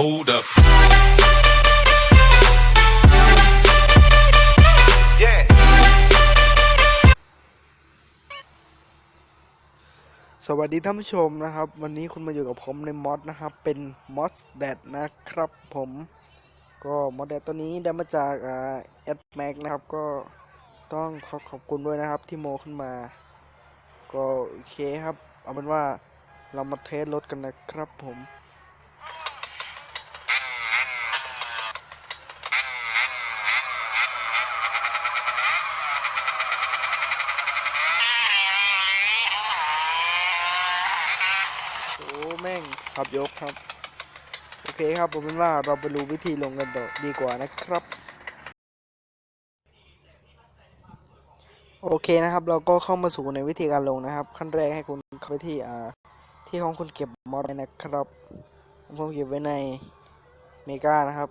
Hold up. Yeah. สวัสดีท่านผู้ชมนะครับ วันนี้คุณมาอยู่กับผมในมอดนะครับ เป็นมอสแดดนะครับผมก็มอสแดดตัวนี้ได้มาจากอ่าแอดแม็กนะครับ ก็ต้องขอขอบคุณด้วยนะครับที่โมขึ้นมา ก็โอเคครับ เอาเป็นว่าเรามาเทสรถกันนะครับผม โอ้ แม่งขับยกครับ โอเคครับผมเป็นว่าเราไปรู้วิธีลงกันดีกว่านะครับ โอเคนะครับ เราก็เข้ามาสู่ในวิธีการลงนะครับ ขั้นแรกให้คุณเข้าไปที่อ่าที่ห้องคุณเก็บมอดนะครับผมเก็บไว้ในเมกานะครับ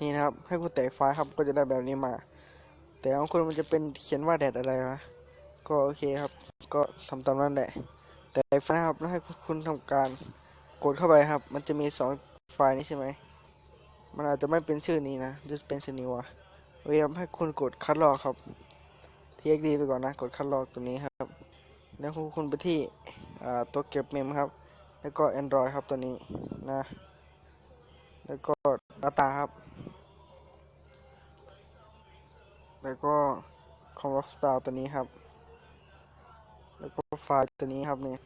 นี่นะครับ ให้คุณแตกไฟครับก็จะได้แบบนี้มา แต่ของคุณมันจะเป็นเขียนว่าแดดอะไรวะก็โอเคครับ ก็ทำตามนั้นแหละ แต่ไฟล์นะครับแล้วให้คุณทำการกดเข้าไปครับ มันจะมีสองไฟล์นี้ใช่ไหมมันอาจจะไม่เป็นชื่อนี้นะจะเป็นชื่อนี้วะเคครับให้คุณกดคัดลอกครับ txd ไปก่อนนะ กดคัดลอกตัวนี้ครับ แล้วคุณไปที่ตัวเก็บเมมครับ แล้วก็ Android ครับตัวนี้นะ แล้วก็ Data ครับ แล้วก็ c o m r o s t a r ตัวนี้ครับ ไฟล์ตัวนี้ครับเนี่ย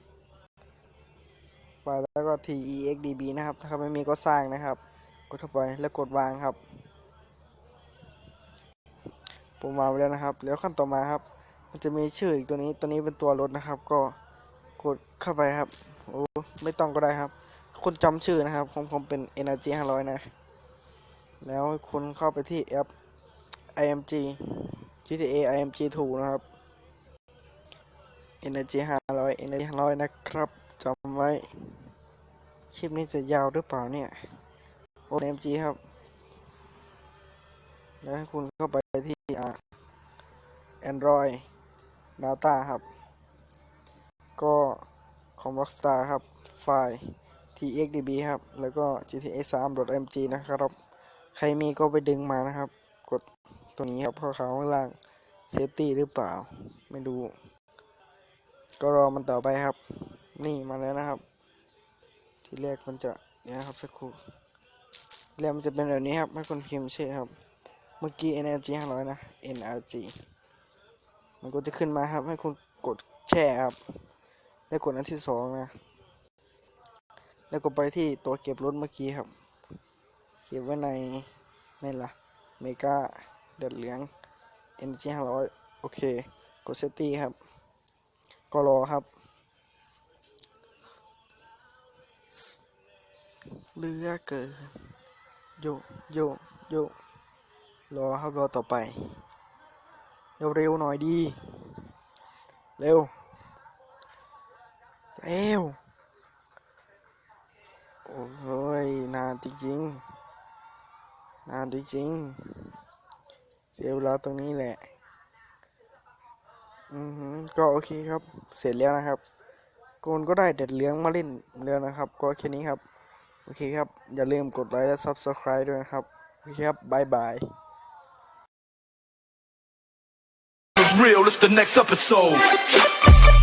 ไฟล์แล้วก็ texdb นะครับ ถ้าไม่มีก็สร้างนะครับ กดเข้าไปแล้วกดวางครับผมวางไว้แล้วนะครับ แล้วขั้นต่อมาครับ มันจะมีชื่ออีกตัวนี้ ตัวนี้เป็นตัวรถนะครับ ก็กดเข้าไปครับ โอ้ ไม่ต้องก็ได้ครับ คุณจำชื่อนะครับของผมเป็น energy 500 นะ แล้วคุณเข้าไปที่แอป img gta img 2นะครับ energy 500 energy 500 นะครับจำไว้ คลิปนี้จะยาวหรือเปล่าเนี่ย OMG ครับ แล้วให้คุณเข้าไปที่ Android Data ครับ ก็ของ Rockstar ครับ ไฟล์ txdb ครับ แล้วก็ gta 3 mg นะครับ ใครมีก็ไปดึงมานะครับ กดตัวนี้ครับขาวๆข้างล่าง Safety หรือเปล่า ไม่รู้ ก็รอมันต่อไปครับ นี่มาแล้วนะครับ ที่แรกมันจะเนี่ยครับสักครู่แล้วมันจะเป็นแบบนี้ครับให้คุณพิมพ์ชื่อครับ เมื่อกี้ NRG 500 นะ NRG มันก็จะขึ้นมาครับ ให้คุณกดแช่ครับ แล้วกดอันที่สองนะ แล้วก็ไปที่ตัวเก็บรถเมื่อกี้ครับ เก็บไว้ในนี่ละเมกาเดือดเหลือง NRG 500 โอเค กดเซตตี้ครับ ก็รอครับ เลือเกินโยโยโยรอครับรอต่อไป เร็วๆหน่อยดี เร็ว เร็ว โอ้ย นานจริงๆนานจริงๆเสียเวลาตรงนี้แหละ อือหือก็โอเคครับ เสร็จแล้วนะครับ โกนก็ได้เด็ดเลี้ยงมาเล่นแล้วนะครับ ก็แค่นี้ครับ โอเคครับ อย่าลืมกดไลค์และ Subscribe ด้วยนะครับ โอเคครับบายบาย real, it's the next episode.